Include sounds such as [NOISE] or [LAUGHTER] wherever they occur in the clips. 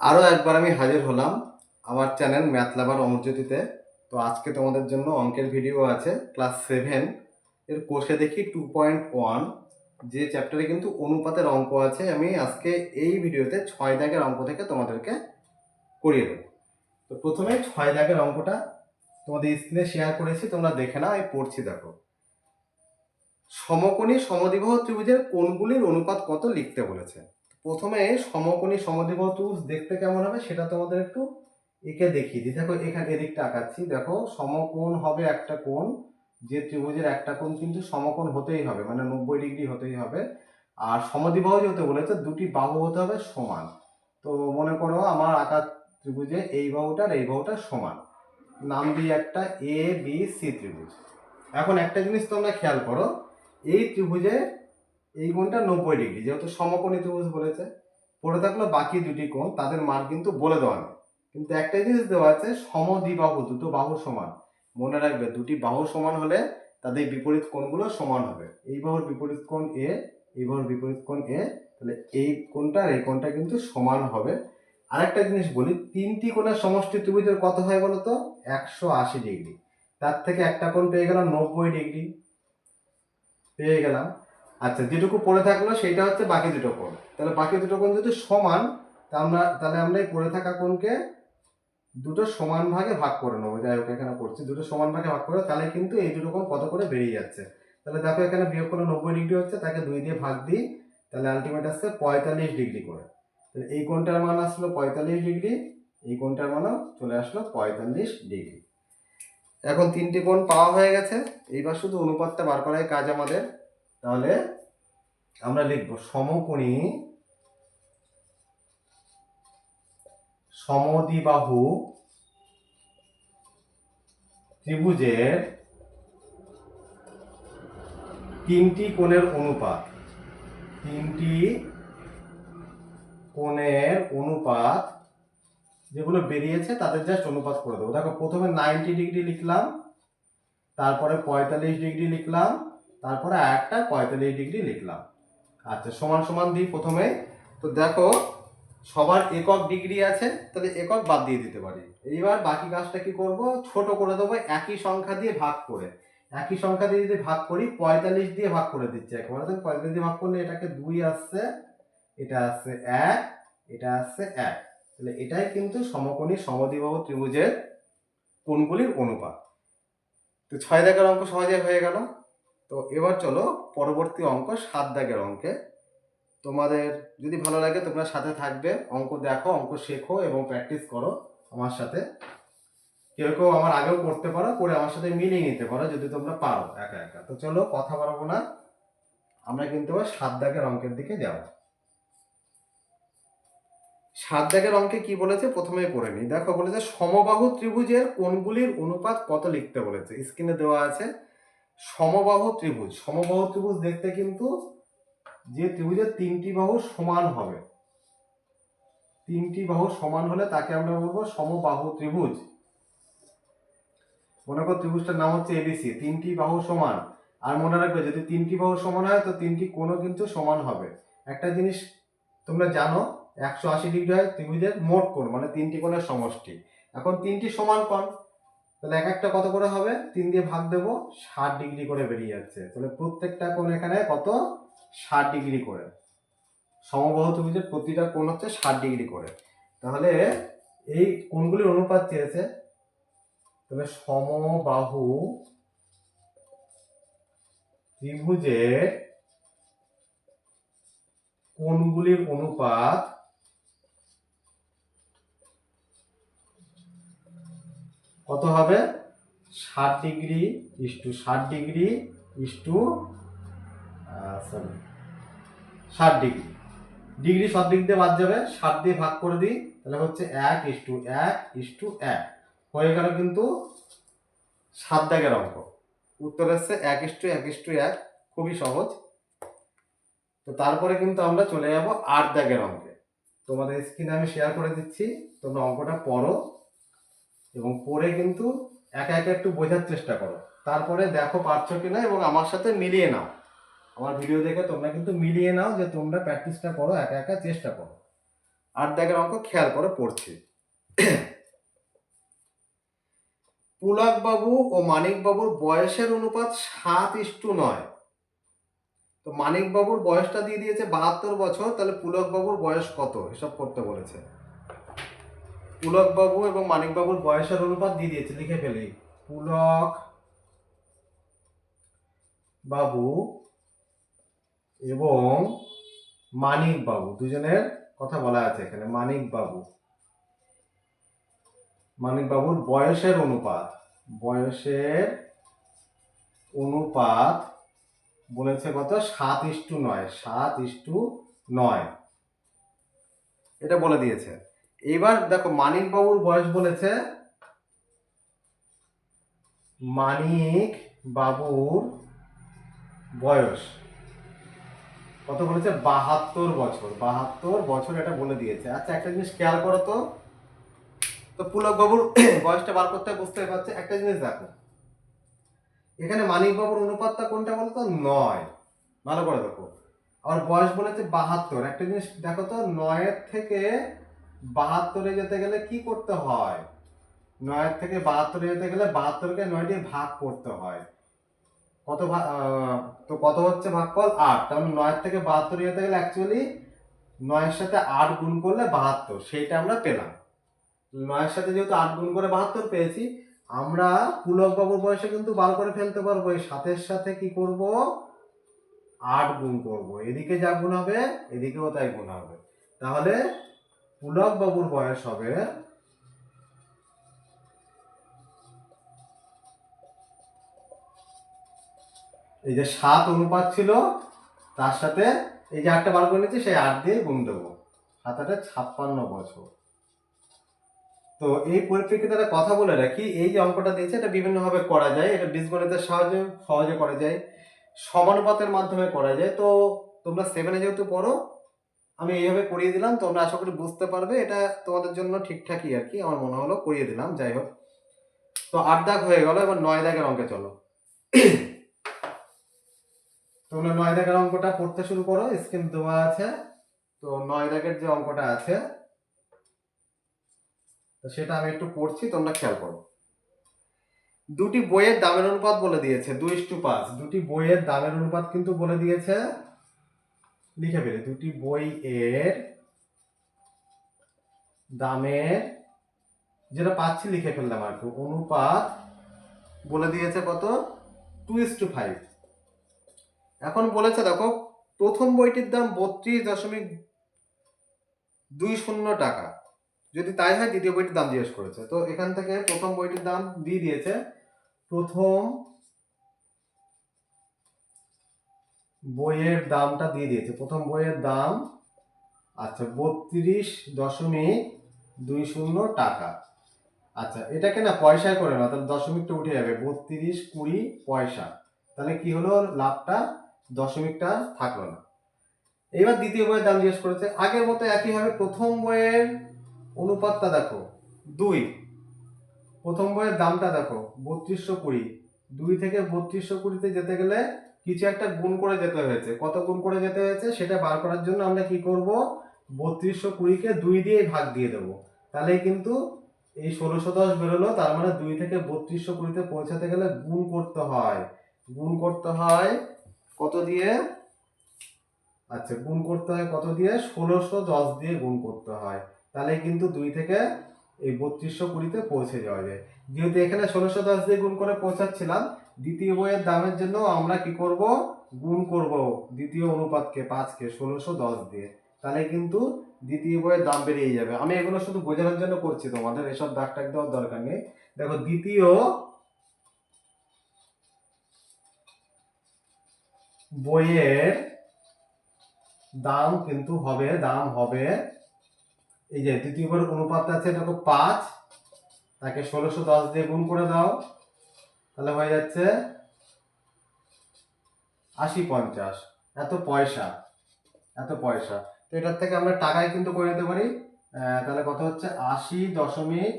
আরও একবার আমি হাজির হলাম আমার চ্যানেল ম্যাথ লাভার অমরজ্যোতিতে। তো আজকে তোমাদের জন্য অঙ্কের ভিডিও আছে ক্লাস সেভেন এর কোর্সে দেখি টু পয়েন্ট ওয়ান যে চ্যাপ্টারে কিন্তু অনুপাতের অঙ্ক আছে, আমি আজকে এই ভিডিওতে ছয় দাগের অঙ্ক থেকে তোমাদেরকে করিয়ে দেবো। তো প্রথমে ছয় দাগের অঙ্কটা তোমাদের স্ক্রিনে শেয়ার করেছি, তোমরা দেখে নাও, আমি পড়ছি, দেখো। সমকোণী সমদ্বিবাহু ত্রিভুজের কোণগুলির অনুপাত কত লিখতে বলেছে? প্রথমে সমকোণী সমদ্বিবাহু ত্রিভুজ দেখতে কেমন হবে সেটা তোমাদের একটু একে দেখিয়ে দিই। দেখো, এখানে এদিকটা আঁকাচ্ছি। দেখো, সমকোণ হবে একটা কোণ, যে ত্রিভুজের একটা কোণ কিন্তু সমকোণ হতেই হবে মানে নব্বই ডিগ্রি হতেই হবে। আর সমদ্বিবাহু যেহেতু বলেছে, দুটি বাহু হতে হবে সমান। তো মনে করো আমার আঁকা ত্রিভুজে এই বাহুটার এই বাহুটা সমান। নাম দিই একটা এ বি সি ত্রিভুজ। এখন একটা জিনিস তোমরা খেয়াল করো, এই ত্রিভুজে এই কোণটা নব্বই ডিগ্রি, যেহেতু সমকোণী ত্রিভুজ বলেছে। পড়ে থাকল বাকি দুটি কোণ, তাদের মান কিন্তু বলে দেওয়া নেই। কিন্তু একটা জিনিস দেওয়া আছে, সমদ্বিবাহু, দুটো বাহু সমান। মনে রাখবে, দুটি বাহু সমান হলে তাদের বিপরীত কোণগুলো সমান হবে। এই বাহুর বিপরীত কোণ এ, এই বাহুর বিপরীত কোণ এ, তাহলে এই কোণটা আর এই কোণটা কিন্তু সমান হবে। আরেকটা জিনিস বলি, তিনটি কোণের সমষ্টি ত্রিভুজের কত হয় বলো তো? একশো আশি ডিগ্রি। তার থেকে একটা কোণ পেয়ে গেলাম নব্বই ডিগ্রি। পেয়ে গেলাম। আচ্ছা যেটুকু পড়ে থাকল সেটা হচ্ছে বাকি দুটো কোণ। তাহলে বাকি দুটো কোণ যদি সমান আমরা, তাহলে আমরা এই পড়ে থাকা কোণকে দুটো সমান ভাগে ভাগ করে নেব। যাই হোক, এখানে করছি দুটো সমান ভাগে ভাগ করে, তাহলে কিন্তু এই দুটো কোণ কত করে বেরিয়ে যাচ্ছে? তাহলে দেখো এখানে বিয়োগ করে নব্বই ডিগ্রি হচ্ছে, তাকে দুই দিয়ে ভাগ দিই, তাহলে আলটিমেট আসছে পঁয়তাল্লিশ ডিগ্রি করে। তাহলে এই কোণটার মান আসলো পঁয়তাল্লিশ ডিগ্রি, এই কোণটার মানও চলে আসলো পঁয়তাল্লিশ ডিগ্রি। এখন তিনটি কোণ পাওয়া হয়ে গেছে। এইবার শুধু অনুপাতটা বার করাই কাজ আমাদের। তাহলে আমরা লিখব সমকোণী সমদ্বিবাহু ত্রিভুজের তিনটি কোণের অনুপাত। তিনটি কোণের অনুপাত যেগুলো বেরিয়েছে, তাদের জাস্ট অনুপাত করে দেবো। দেখো, প্রথমে নাইনটি ডিগ্রি লিখলাম, তারপরে পঁয়তাল্লিশ ডিগ্রি লিখলাম তারপরে একটা পঁয়তাল্লিশ ডিগ্রি লিখলাম। আচ্ছা সমান সমান দিই প্রথমে। তো দেখো, সবার একক ডিগ্রি আছে, তাহলে একক বাদ দিয়ে দিতে পারি। এইবার বাকি কাজটা কি করব? ছোট করে দেবো একই সংখ্যা দিয়ে ভাগ করে। একই সংখ্যা দিয়ে যদি ভাগ করি, পঁয়তাল্লিশ দিয়ে ভাগ করে দিচ্ছি একবার। দেখো পঁয়তাল্লিশ দিয়ে ভাগ করলে এটাকে দুই আসছে, এটা আসছে এক, এটা আসছে এক। তাহলে এটাই কিন্তু সমকোণী সমদ্বিবাহু ত্রিভুজের কোণগুলির অনুপাত। তো ছয় দাগের অঙ্ক সহজে হয়ে গেল। তো এবার চলো পরবর্তী অঙ্ক, সাত দাগের অঙ্কে। তোমাদের যদি ভালো লাগে তোমরা সাথে থাকবে। অঙ্ক দেখো, অঙ্ক শেখো এবং প্র্যাকটিস করো আমার সাথে। কেউ কেউ আমার আগেও করতে পারো, করে আমার সাথে মিলিয়ে নিতে পারো যদি তোমরা পারো একা একা। তো চলো কথা বাড়াবো না। আমরা কিন্তু এবার সাত দাগের অঙ্কের দিকে যাব। সাত দাগের অঙ্কে কি বলেছে? প্রথমেই পড়ে নি দেখো বলেছে, সমবাহু ত্রিভুজের কোণগুলির অনুপাত কত লিখতে বলেছে? স্ক্রিনে দেওয়া আছে। সমবাহু ত্রিভুজ। সমবাহু ত্রিভুজ দেখতে কিন্তু যে ত্রিভুজের তিনটি বাহু সমান হবে। তিনটি বাহু সমান হলে তাকে আমরা বলব সমবাহু ত্রিভুজ। মনে করো ত্রিভুজটার নাম হচ্ছে এবিসি তিনটি বাহু সমান। আর মনে রাখবে, যদি তিনটি বাহু সমান হয়, তো তিনটি কোণও কিন্তু সমান হবে। একটা জিনিস তোমরা জানো, একশো আশি ডিগ্রি হয় ত্রিভুজের মোট কোণ মানে তিনটি কোণের সমষ্টি। এখন তিনটি সমান কোণ তাহলে এক একটা কত করে হবে? তিন দিয়ে ভাগ দেবো, ষাট ডিগ্রি করে বেরিয়ে যাচ্ছে। তাহলে প্রত্যেকটা কোণ এখানে কত? ষাট ডিগ্রি করে। সমবাহু ত্রিভুজের প্রতিটা কোণ হচ্ছে ষাট ডিগ্রি করে। তাহলে এই কোণগুলির অনুপাত চেয়েছে তাহলে সমবাহু ত্রিভুজের কোণগুলির অনুপাত কত হবে? ষাট ডিগ্রি ইস টু ষাট ডিগ্রি ইস টু সরি ষাট ডিগ্রি। ডিগ্রি সব দিক দিয়ে বাদ যাবে। ষাট দিয়ে ভাগ করে দিই, তাহলে হচ্ছে এক ইস টু এক ইস টু এক। হয়ে গেল কিন্তু সাত দাগের অঙ্ক। উত্তর এসছে এক ইস টু এক ইস টু এক, খুবই সহজ। তো তারপরে কিন্তু আমরা চলে যাব আট দাগের অঙ্কে। তোমাদের স্ক্রিনে আমি শেয়ার করে দিচ্ছি, তোমরা অঙ্কটা পড়ো। এবং পড়ে কিন্তু একা একা একটু বোঝার চেষ্টা করো। তারপরে দেখো পারছ কিনা এবং আমার সাথে মিলিয়ে নাও। আমার ভিডিও দেখে তোমরা কিন্তু মিলিয়ে নাও যে তোমরা প্র্যাকটিসটা করো, একা একা চেষ্টা করো। আর দেখার অঙ্ক খেয়াল করে পড়ছে। পুলক বাবু ও মানিক বাবুর বয়সের অনুপাত সাত ইস্টু নয়। তো মানিক বাবুর বয়সটা দিয়ে দিয়েছে বাহাত্তর বছর, তাহলে পুলক বাবুর বয়স কত? এসব করতে বলেছে। পুলক বাবু এবং মানিক বাবুর বয়সের অনুপাত দিয়ে দিয়েছে, লিখে ফেলি। পুলক বাবু এবং মানিক বাবু দুজনের কথা বলা আছে এখানে মানিক বাবু মানিক বাবুর বয়সের অনুপাত বয়সের অনুপাত বলেছে কত? সাত ইস্টু নয়, সাত ইস্টু নয়। এটা বলে দিয়েছে। এবার দেখো মানিক বাবুর বয়স বলেছে। মানিক বাবুর বয়স। কত বলেছে? বাহাত্তর বছর। বাহাত্তর বছর এটা বলে দিয়েছে। আচ্ছা একটা জিনিস খেয়াল করো তো। তো পুলক বাবুর [CLEARS THROAT] বয়সটা বার করতে বুঝতে পারছে। একটা জিনিস দেখো। এখানে মানিক বাবুর অনুপাতটা কোনটা বলো তো? নয়। ভালো করে দেখো। আর বয়স বলেছে বাহাত্তর। একটা জিনিস দেখো তো, নয়ের থেকে বাহাত্তরে যেতে গেলে কি করতে হয়? নয়ের থেকে বাহাত্তরে যেতে গেলে বাহাত্তরকে নয় দিয়ে ভাগ করতে হয়। কত তো কত হচ্ছে ভাগ ভাগফল? আট। তাহলে নয়ের থেকে বাহাত্তরে যেতে গেলে অ্যাকচুয়ালি নয়ের সাথে আট গুণ করলে বাহাত্তর। সেইটা আমরা পেলাম। নয়ের সাথে যেহেতু আট গুণ করে বাহাত্তর পেয়েছি, আমরা পুলক বাবুর বয়সে কিন্তু বার করে ফেলতে পারব। এই সাতের সাথে কি করব? আট গুণ করব। এদিকে যা গুণ হবে, এদিকেও তাই গুণ হবে। তাহলে পুলক বাবুর বয়স হবে এই যে সাত অনুপাত ছিল, তার সাথে এই যে আটটা বার করে নিচ্ছি, সেই আট দিয়ে গুণ দেবো। সাত আটে ছাপ্পান্ন বছর। তো এই পরিপ্রেক্ষিতে একটা কথা বলে রাখি, এই যে অঙ্কটা দিয়েছে, এটা বিভিন্নভাবে করা যায়, এটা বীজগণিতের সাহায্যে সহজে করা যায়, সমানুপাতের মাধ্যমে করা যায়। তো তোমরা সেভেনে যেহেতু পড়ো আমি এইভাবে করিয়ে দিলাম, তোমরা আশা করি বুঝতে পারবে, এটা তোমাদের জন্য ঠিকঠাকই আর কি, আমার মনে হলো করিয়ে দিলাম, যাই হোক। তো আট দাগ হয়ে গেল, এবার নয় দাগের অঙ্কে চলো। তোমরা নয় দাগের অঙ্কটা করতে শুরু করো, স্ক্রিন দেওয়া আছে, তো নয় দাগের যে অঙ্কটা আছে, তো সেটা আমি একটু পড়ছি, তোমরা খেয়াল করো। দুটি বইয়ের দামের অনুপাত বলে দিয়েছে, দুই টু পাঁচ দুটি বইয়ের দামের অনুপাত কিন্তু বলে দিয়েছে লিখে ফেলে। দুটি বই এর দামের যেটা পাচ্ছি লিখে ফেললাম আর কি। অনুপাত বলে দিয়েছে কত? টু ইস টু ফাইভ এখন বলেছে, দেখো, প্রথম বইটির দাম বত্রিশ দশমিক দুই শূন্য টাকা। যদি তাই হয়, দ্বিতীয় বইটির দাম জিজ্ঞেস করেছে। তো এখান থেকে প্রথম বইটির দাম দিয়ে দিয়েছে, প্রথম বইয়ের দামটা দিয়ে দিয়েছে। প্রথম বইয়ের দাম আচ্ছা বত্রিশ দশমিক দুই শূন্য টাকা। আচ্ছা এটাকে না পয়সায় করে না তাহলে দশমিকটা উঠে যাবে, বত্রিশ কুড়ি পয়সা। তাহলে কি হলো? লাভটা দশমিকটা থাকল না। এবার দ্বিতীয় বইয়ের দাম জিজ্ঞেস করেছে, আগের মতো একইভাবে প্রথম বইয়ের অনুপাতটা দেখো, দুই। প্রথম বইয়ের দামটা দেখো, বত্রিশশো কুড়ি। দুই থেকে বত্রিশশো কুড়িতে যেতে গেলে কিছু একটা গুণ করে যেতে হয়েছে। কত গুণ করে যেতে হয়েছে সেটা বার করার জন্য আমরা কি করব? বত্রিশশো কুড়িকে দুই দিয়ে ভাগ দিয়ে দেবো। তাহলে কিন্তু এই ষোলোশো দশ বেরোলো, তার মানে দুই থেকে বত্রিশশো কুড়িতে পৌঁছাতে গেলে গুণ করতে হয়। গুণ করতে হয় কত দিয়ে? আচ্ছা গুণ করতে হয় কত দিয়ে? ষোলোশো দশ দিয়ে গুণ করতে হয়। তাহলে কিন্তু দুই থেকে এই বত্রিশশো কুড়িতে পৌঁছে যাওয়া যায়। যেহেতু এখানে ষোলোশো দশ দিয়ে গুণ করে পৌঁছাচ্ছিলাম দ্বিতীয় বইয়ের দামের জন্য আমরা কি করব? গুণ করব দ্বিতীয় অনুপাতকে পাঁচকে ষোলোশো দশ দিয়ে। তাহলে কিন্তু দ্বিতীয় বইয়ের দাম বেরিয়ে যাবে। আমি এগুলো শুধু বোঝানোর জন্য করছি তোমাদের, এসব দাগ টাগ দেওয়ার দরকার নেই। দেখো, দ্বিতীয় বইয়ের দাম কিন্তু হবে, দাম হবে, এই যে দ্বিতীয় বইয়ের অনুপাত আছে দেখো পাঁচ, তাকে ষোলোশো দশ দিয়ে গুণ করে দাও। তাহলে হয়ে যাচ্ছে আশি পঞ্চাশ। এত পয়সা এত পয়সা। তো এটার থেকে আমরা টাকায় কিন্তু করে নিতে পারি তাহলে কত হচ্ছে? আশি দশমিক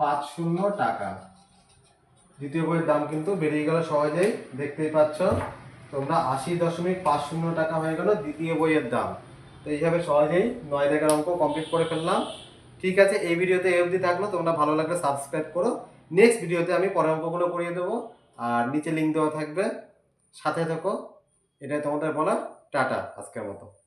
পাঁচ শূন্য টাকা। দ্বিতীয় বইয়ের দাম কিন্তু বেরিয়ে গেল সহজেই, দেখতেই পাচ্ছ। তোমরা আশি দশমিক পাঁচ শূন্য টাকা হয়ে গেল দ্বিতীয় বইয়ের দাম। তো এইভাবে সহজেই নয় দাগের অঙ্ক কমপ্লিট করে ফেললাম। ঠিক আছে, এই ভিডিওতে এই অবধি থাকল। তোমরা ভালো লাগলে সাবস্ক্রাইব করো। নেক্সট ভিডিওতে আমি পরামর্শগুলো করিয়ে দেবো। আর নিচে লিঙ্ক দেওয়া থাকবে। সাথে থাকো। এটাই তোমাদের বলা টাটা আজকের মতো।